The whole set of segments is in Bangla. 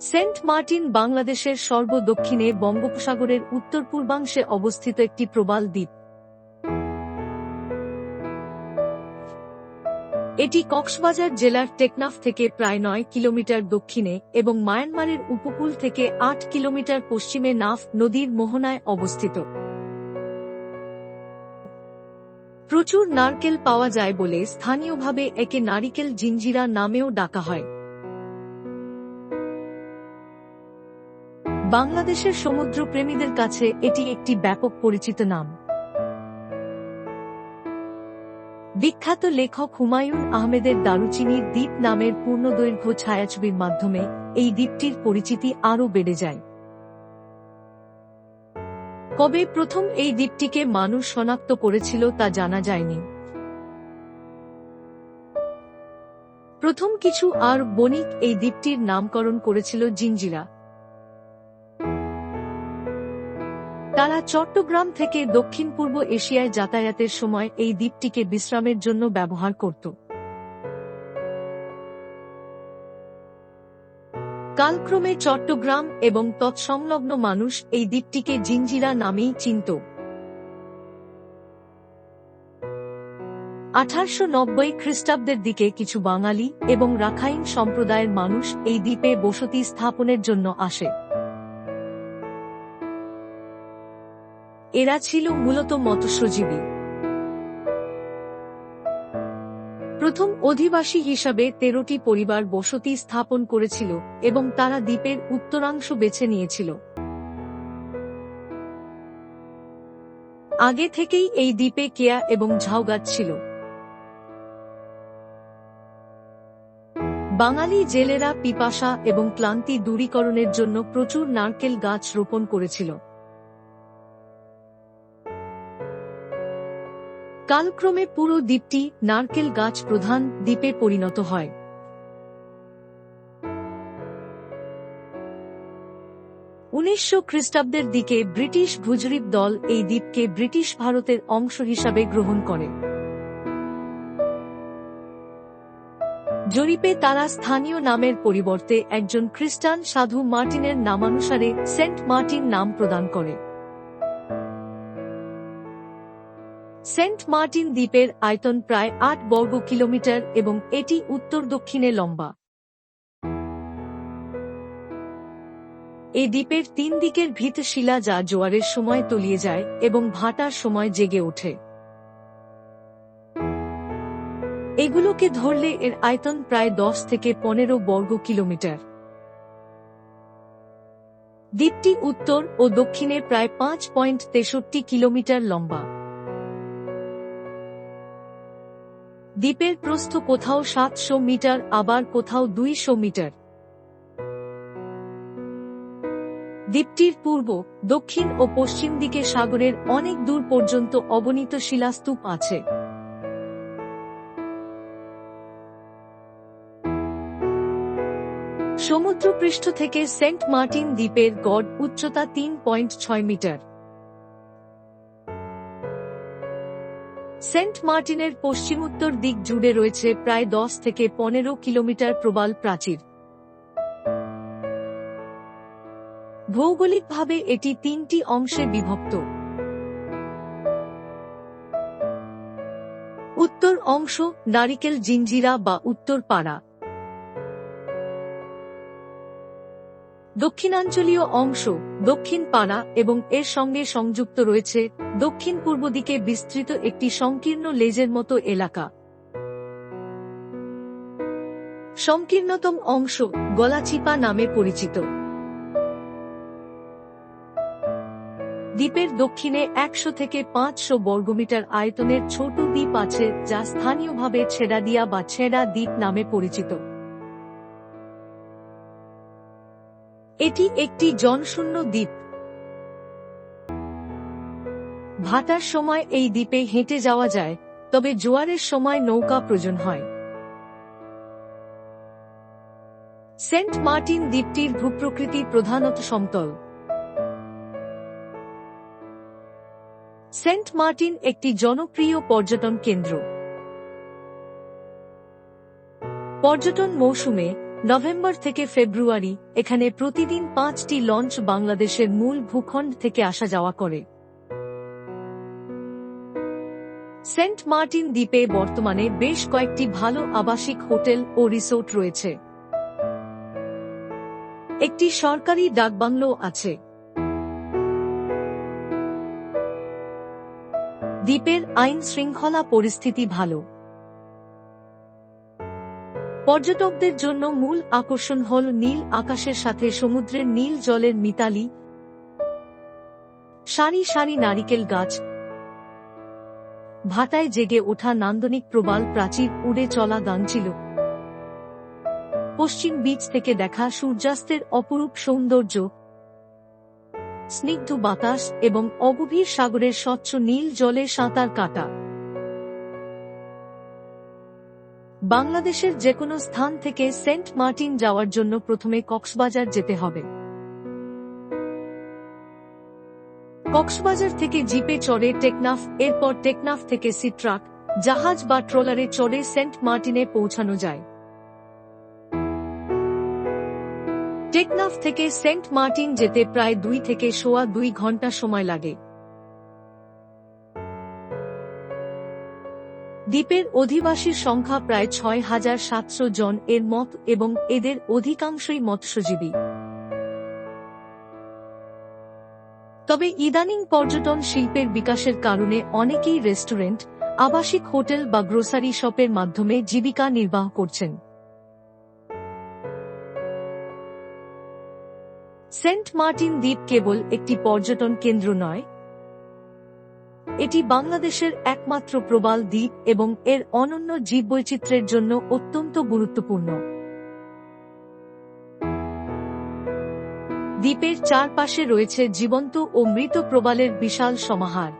সেন্ট মার্টিন বাংলাদেশের সর্বদক্ষিণে বঙ্গোপসাগরের উত্তর পূর্বাংশে অবস্থিত একটি প্রবাল দ্বীপ। এটি কক্সবাজার জেলার টেকনাফ থেকে প্রায় নয় কিলোমিটার দক্ষিণে এবং মায়ানমারের উপকূল থেকে আট কিলোমিটার পশ্চিমে নাফ নদীর মোহনায় অবস্থিত। প্রচুর নারকেল পাওয়া যায় বলে স্থানীয়ভাবে একে নারিকেল জিঞ্জিরা নামেও ডাকা হয়। বাংলাদেশের সমুদ্রপ্রেমীদের কাছে এটি একটি ব্যাপক পরিচিত নাম। বিখ্যাত লেখক হুমায়ুন আহমেদের দারুচিনির দ্বীপ নামের পূর্ণদৈর্ঘ্য ছায়াছবির মাধ্যমে এই দ্বীপটির পরিচিতি আরও বেড়ে যায়। কবে প্রথম এই দ্বীপটিকে মানুষ শনাক্ত করেছিল তা জানা যায়নি। প্রথম কিছু আর বণিক এই দ্বীপটির নামকরণ করেছিল জিঞ্জিরা তারা চট্টগ্রাম থেকে দক্ষিণ পূর্ব এশিয়ায় যাতায়াতের সময় এই দ্বীপটিকে বিশ্রামের জন্য ব্যবহার করত। কালক্রমে চট্টগ্রাম এবং তৎসংলগ্ন মানুষ এই দ্বীপটিকে জিঞ্জিরা নামেই চিনত। আঠারশো নব্বই খ্রিস্টাব্দের দিকে কিছু বাঙালি এবং রাখাইন সম্প্রদায়ের মানুষ এই দ্বীপে বসতি স্থাপনের জন্য আসে। এরা ছিল মূলত মৎস্যজীবী। প্রথম অধিবাসী হিসাবে তেরোটি পরিবার বসতি স্থাপন করেছিল এবং তারা দ্বীপের উত্তরাংশ বেছে নিয়েছিল। আগে থেকেই এই দ্বীপে কেয়া এবং ঝাউগাছ ছিল। বাঙালি জেলেরা পিপাসা এবং ক্লান্তি দূরীকরণের জন্য প্রচুর নারকেল গাছ রোপণ করেছিল। কালক্রমে পুরো দ্বীপটি নারকেল গাছ প্রধান দ্বীপে পরিণত হয়। উনিশশো খ্রিস্টাব্দের দিকে ব্রিটিশ ভুজরিপ দল এই দ্বীপকে ব্রিটিশ ভারতের অংশ হিসাবে গ্রহণ করে। জরিপে তারা স্থানীয় নামের পরিবর্তে একজন খ্রিস্টান সাধু মার্টিনের নামানুসারে সেন্ট মার্টিন নাম প্রদান করে। সেন্ট মার্টিন দ্বীপের আয়তন প্রায় আট বর্গ কিলোমিটার এবং এটি উত্তর দক্ষিণে লম্বা। এই দ্বীপের তিন দিকের ভিত শিলা যা জোয়ারের সময় তলিয়ে যায় এবং ভাটার সময় জেগে ওঠে। এগুলোকে ধরলে এর আয়তন প্রায় দশ থেকে পনেরো বর্গ কিলোমিটার। দ্বীপটি উত্তর ও দক্ষিণে প্রায় পাঁচ পয়েন্ট তেষট্টি কিলোমিটার লম্বা। দ্বীপের প্রস্থ কোথাও সাতশো মিটার, আবার কোথাও দুইশো মিটার। দ্বীপটির পূর্ব, দক্ষিণ ও পশ্চিম দিকে সাগরের অনেক দূর পর্যন্ত অবনীত শিলাস্তূপ আছে। সমুদ্রপৃষ্ঠ থেকে সেন্ট মার্টিন দ্বীপের গড় উচ্চতা তিন পয়েন্ট ছয় মিটার। সেন্ট মার্টিনের পশ্চিম উত্তর দিক জুড়ে রয়েছে প্রায় দশ থেকে পনেরো কিলোমিটার প্রবাল প্রাচীর। ভৌগোলিকভাবে এটি তিনটি অংশে বিভক্ত। উত্তর অংশ নারিকেল জিঞ্জিরা বা উত্তর পাড়া। দক্ষিণাঞ্চলীয় অংশ, দক্ষিণ পাড়া এবং এর সঙ্গে সংযুক্ত রয়েছে দক্ষিণ পূর্ব দিকে বিস্তৃত একটি সংকীর্ণ লেজের মতো এলাকা। সংকীর্ণতম অংশ গলাচিপা নামে পরিচিত। দ্বীপের দক্ষিণে একশো থেকে পাঁচশো বর্গমিটার আয়তনের ছোট দ্বীপ আছে যা স্থানীয়ভাবে ছেড়াদিয়া বা ছেড়া দ্বীপ নামে পরিচিত। এটি একটি জনশূন্য দ্বীপ। ভাটার সময় এই দ্বীপে হেঁটে যাওয়া যায়, তবে জোয়ারের সময় নৌকা প্রয়োজন হয়। সেন্ট মার্টিন দ্বীপটির ভূপ্রকৃতি প্রধানত সমতল। সেন্ট মার্টিন একটি জনপ্রিয় পর্যটন কেন্দ্র। পর্যটন মৌসুমে নভেম্বর থেকে ফেব্রুয়ারি, এখানে প্রতিদিন পাঁচটি লঞ্চ বাংলাদেশের মূল ভূখণ্ড থেকে আসা যাওয়া করে। সেন্ট মার্টিন দ্বীপে বর্তমানে বেশ কয়েকটি ভালো আবাসিক হোটেল ও রিসোর্ট রয়েছে। একটি সরকারি ডাকবাংলো আছে। দ্বীপের আইন শৃঙ্খলা পরিস্থিতি ভালো। পর্যটকদের জন্য মূল আকর্ষণ হল নীল আকাশের সাথে সমুদ্রের নীল জলের মিতালি। সারি সারি নারিকেল গাছ। ভাটায় জেগে ওঠা নান্দনিক প্রবাল প্রাচীর উড়ে চলা গান ছিল পশ্চিম বিচ থেকে দেখা সূর্যাস্তের অপরূপ সৌন্দর্য। স্নিগ্ধ বাতাস এবং অগভীর সাগরের স্বচ্ছ নীল জলে সাঁতার কাটা। বাংলাদেশের যে কোনো স্থান থেকে সেন্ট মার্টিন যাওয়ার জন্য প্রথমে কক্সবাজার যেতে হবে। কক্সবাজার থেকে জিপে চড়ে টেকনাফ, এরপর টেকনাফ থেকে সিট্রাক, জাহাজ বা ট্রলারে চড়ে সেন্ট মার্টিনে পৌঁছানো যায়। টেকনাফ থেকে সেন্ট মার্টিন যেতে প্রায় দুই থেকে সোয়া দুই ঘণ্টা সময় লাগে। দ্বীপের অধিবাসীর সংখ্যা প্রায় ছয় হাজার সাতশো জন এর মত এবং এদের অধিকাংশই মৎস্যজীবী। তবে ইদানিং পর্যটন শিল্পের বিকাশের কারণে অনেকেই রেস্টুরেন্ট, আবাসিক হোটেল বা গ্রোসারি শপের মাধ্যমে জীবিকা নির্বাহ করছেন। সেন্ট মার্টিন দ্বীপ কেবল একটি পর্যটন কেন্দ্র নয় এটি বাংলাদেশের একমাত্র প্রবাল দ্বীপ এবং এর অনন্য জীববৈচিত্র্যের জন্য অত্যন্ত গুরুত্বপূর্ণ। দ্বীপের চারপাশে রয়েছে জীবন্ত ও মৃত প্রবালের বিশাল সমাহার।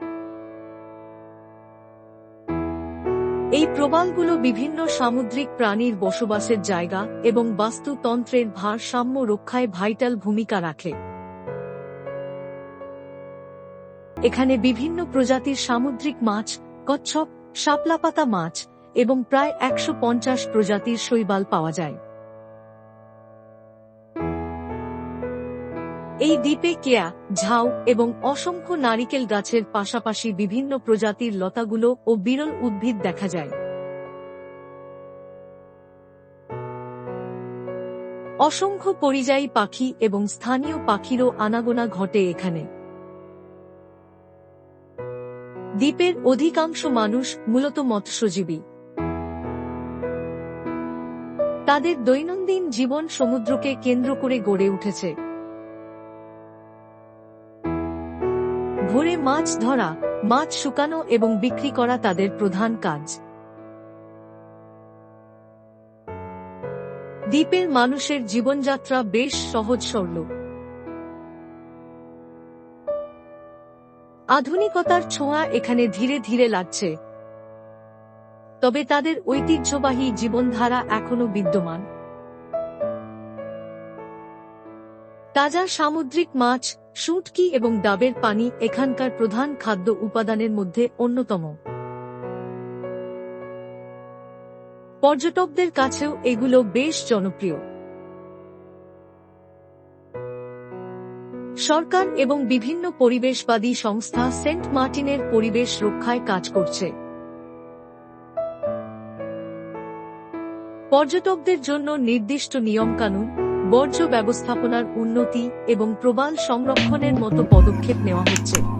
এই প্রবালগুলো বিভিন্ন সামুদ্রিক প্রাণীর বসবাসের জায়গা এবং বাস্তুতন্ত্রের ভারসাম্য রক্ষায় ভাইটাল ভূমিকা রাখে। এখানে বিভিন্ন প্রজাতির সামুদ্রিক মাছ, কচ্ছপ, শাপলাপাতা মাছ এবং প্রায় একশো পঞ্চাশ প্রজাতির শৈবাল পাওয়া যায়। এই দ্বীপে কেয়া, ঝাউ এবং অসংখ্য নারিকেল গাছের পাশাপাশি বিভিন্ন প্রজাতির লতাগুলো ও বিরল উদ্ভিদ দেখা যায়। অসংখ্য পরিযায়ী পাখি এবং স্থানীয় পাখিরও আনাগোনা ঘটে এখানে। দ্বীপের অধিকাংশ মানুষ মূলত মৎস্যজীবী। তাদের দৈনন্দিন জীবন সমুদ্রকে কেন্দ্র করে গড়ে উঠেছে। ভোরে মাছ ধরা, মাছ শুকানো এবং বিক্রি করা তাদের প্রধান কাজ। দ্বীপের মানুষের জীবনযাত্রা বেশ সহজ সরল আধুনিকতার ছোঁয়া এখানে ধীরে ধীরে লাগছে। তবে তাদের ঐতিহ্যবাহী জীবনধারা এখনও বিদ্যমান। তাজা সামুদ্রিক মাছ, শুটকি এবং ডাবের পানি এখানকার প্রধান খাদ্য উপাদানের মধ্যে অন্যতম। পর্যটকদের কাছেও এগুলো বেশ জনপ্রিয়। সরকার এবং বিভিন্ন পরিবেশবাদী সংস্থা সেন্ট মার্টিনের পরিবেশ রক্ষায় কাজ করছে। পর্যটকদের জন্য নির্দিষ্ট নিয়মকানুন, বর্জ্য ব্যবস্থাপনার উন্নতি এবং প্রবাল সংরক্ষণের মতো পদক্ষেপ নেওয়া হচ্ছে।